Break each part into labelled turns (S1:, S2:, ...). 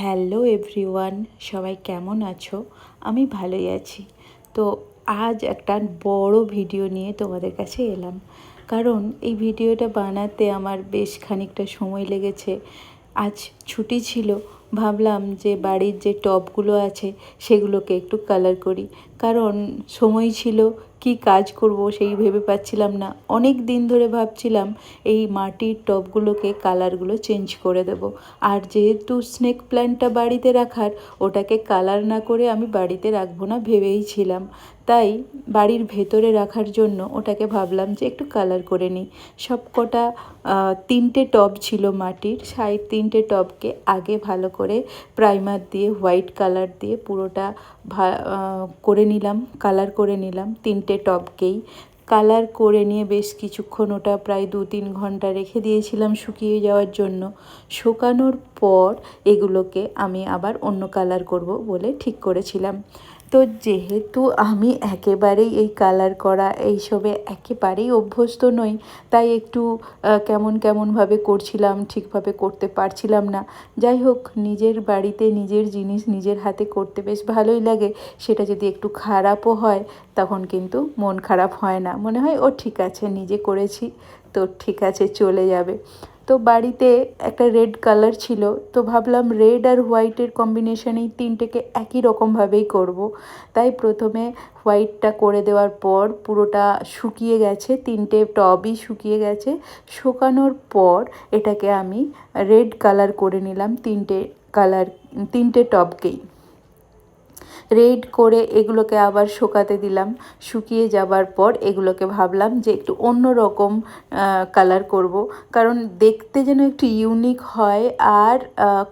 S1: Hello everyone, সবাই কেমন আছো? আমি ভালোই আছি। তো আজ একটা বড় ভিডিও নিয়ে তোমাদের কাছে এলাম। কারণ এই ভিডিওটা বানাতে আমার বেশ খানিকটা সময় লেগেছে। আজ ছুটি ছিল, ভাবলাম যে বাড়ির যে টবগুলো আছে সেগুলোকে একটু কালার করি। কারণ সময় ছিল কি কাজ করব সেই ভেবে পাচ্ছিলাম না। অনেক দিন ধরে ভাবছিলাম এই মাটির টবগুলোকে কালারগুলো চেঞ্জ করে দেব। আর যেহেতু স্নেক প্ল্যান্টটা বাড়িতে রাখার, ওটাকে কালার না করে আমি বাড়িতে রাখব না ভেবেই ছিলাম। তাই বাড়ির ভেতরে রাখার জন্য ওটাকে ভাবলাম যে একটু কালার করে নিই। সব কটা তিনটে টব ছিল মাটির সাইড তিনটে টবকে আগে ভালো করে প্রাইমার দিয়ে, হোয়াইট কালার দিয়ে পুরোটা করে নিলাম কালার করে নিলাম তিনটে টপকেই। কালার করে নিয়ে বেশ কিছুক্ষণ ওটা প্রায় দু তিন ঘণ্টা রেখে দিয়েছিলাম শুকিয়ে যাওয়ার জন্য। শুকানোর পর এগুলোকে আমি আবার অন্য কালার করব বলে ঠিক করেছিলাম। তো যেহেতু আমি একেবারেই এই কালার করা এইসবে একেবারেই অভ্যস্ত নই, তাই একটু কেমন কেমনভাবে করছিলাম, ঠিকভাবে করতে পারছিলাম না। যাই হোক, নিজের বাড়িতে নিজের জিনিস নিজের হাতে করতে বেশ ভালোই লাগে। সেটা যদি একটু খারাপও হয়, তখন কিন্তু মন খারাপ হয় না। মনে হয়, ও ঠিক আছে, নিজে করেছি, তো ঠিক আছে, চলে যাবে। তো বাড়িতে একটা রেড কালার ছিল, তো ভাবলাম রেড আর হোয়াইটের কম্বিনেশনেই তিনটেকে একই রকমভাবেই করব। তাই প্রথমে হোয়াইটটা করে দেওয়ার পর পুরোটা শুকিয়ে গেছে, তিনটে টবই শুকিয়ে গেছে শুকানোর পর এটাকে আমি রেড কালার করে নিলাম তিনটে কালার তিনটে টবকেই রেড করে এগুলোকে আবার শুকাতে দিলাম। শুকিয়ে যাবার পর এগুলোকে ভাবলাম যে একটু অন্য রকম কালার করব। কারণ দেখতে যেন একটু ইউনিক হয় আর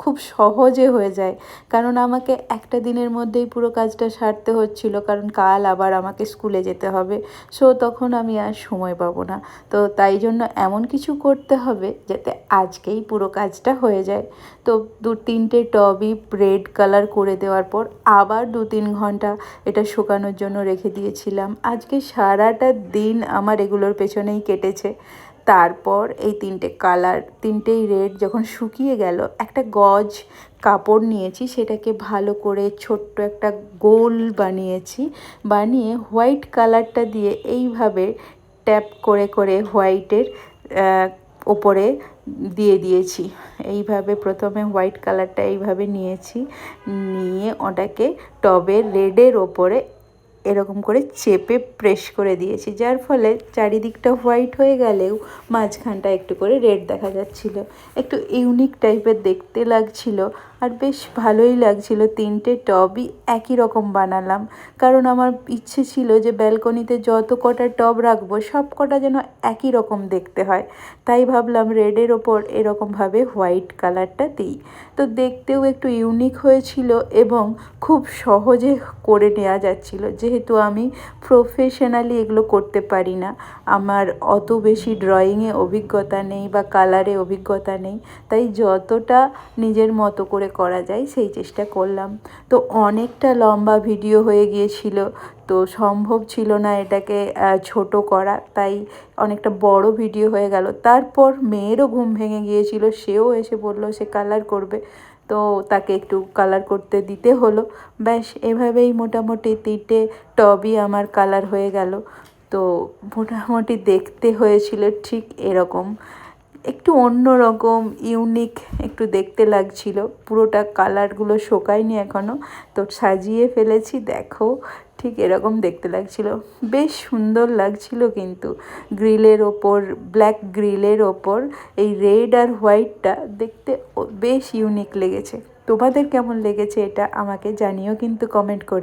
S1: খুব সহজে হয়ে যায়। কারণ আমাকে একটা দিনের মধ্যেই পুরো কাজটা সারতে হচ্ছিল, কারণ কাল আবার আমাকে স্কুলে যেতে হবে। সো তখন আমি আর সময় পাবো না। তো তাই জন্য এমন কিছু করতে হবে যাতে আজকেই পুরো কাজটা হয়ে যায়। তো দু তিনটে টবই রেড কালার করে দেওয়ার পর আবার দু তিন ঘণ্টা এটা শুকানোর জন্য রেখে দিয়েছিলাম। আজকে সারাটা দিন আমার এগুলোর পেছনেই কেটেছে। তারপর এই তিনটে কালার, তিনটেই রেড যখন শুকিয়ে গেল, একটা গজ কাপড় নিয়েছি, সেটাকে ভালো করে ছোট্ট একটা গোল বানিয়েছি। বানিয়ে হোয়াইট কালারটা দিয়ে এইভাবে ট্যাপ করে করে হোয়াইটের ওপরে দিয়ে দিয়েছি। এইভাবে প্রথমে হোয়াইট কালারটা এইভাবে নিয়েছি। নিয়ে ওটাকে টবে রেডের ওপরে এরকম করে চেপে প্রেস করে দিয়েছি। যার ফলে চারিদিকটা হোয়াইট হয়ে গেলেও মাঝখানটা একটু করে রেড দেখা যাচ্ছিল। একটু ইউনিক টাইপের দেখতে লাগছিল। আর বেশ ভালোই লাগছিল তিনটে টবই একই রকম বানালাম। কারণ আমার ইচ্ছে ছিল যে ব্যালকনিতে যত কটা টব রাখব, সব কটা যেন একই রকম দেখতে হয়। তাই ভাবলাম রেডের ওপর এরকমভাবে হোয়াইট কালারটা দিই। তো দেখতেও একটু ইউনিক হয়েছিল এবং খুব সহজে করে নেওয়া যাচ্ছিল। যেহেতু আমি প্রফেশনালি এগুলো করতে পারি না। আমার অত বেশি ড্রয়িংয়ে অভিজ্ঞতা নেই বা কালারে অভিজ্ঞতা নেই। তাই যতটা নিজের মতো করে করা যায়, সেই চেষ্টা করলাম। তো অনেকটা লম্বা ভিডিও হয়ে গিয়েছিল, তো সম্ভব ছিল না এটাকে ছোট করা। তাই অনেকটা বড় ভিডিও হয়ে গেল। তারপর মেয়েরও ঘুম ভেঙে গিয়েছিল, সেও এসে বলল সে কালার করবে। তো তাকে একটু কালার করতে দিতে হলো। ব্যাস, এভাবেই মোটামুটি তিনটে টবই আমার কালার হয়ে গেল। তো মোটামুটি দেখতে হয়েছিল ঠিক এরকম। একটু অন্য রকম ইউনিক একটু দেখতে লাগছিল। পুরোটা কালারগুলো শোকায়নি এখনও তো সাজিয়ে ফেলেছি, দেখো ঠিক এরকম দেখতে লাগছিল। বেশ সুন্দর লাগছিল কিন্তু গ্রিলের ওপর ব্ল্যাক গ্রিলের ওপর, এই রেড আর হোয়াইটটা দেখতে বেশ ইউনিক লেগেছে। তোমাদের কেমন লেগেছে এটা আমাকে জানিও কিন্তু কমেন্ট করে।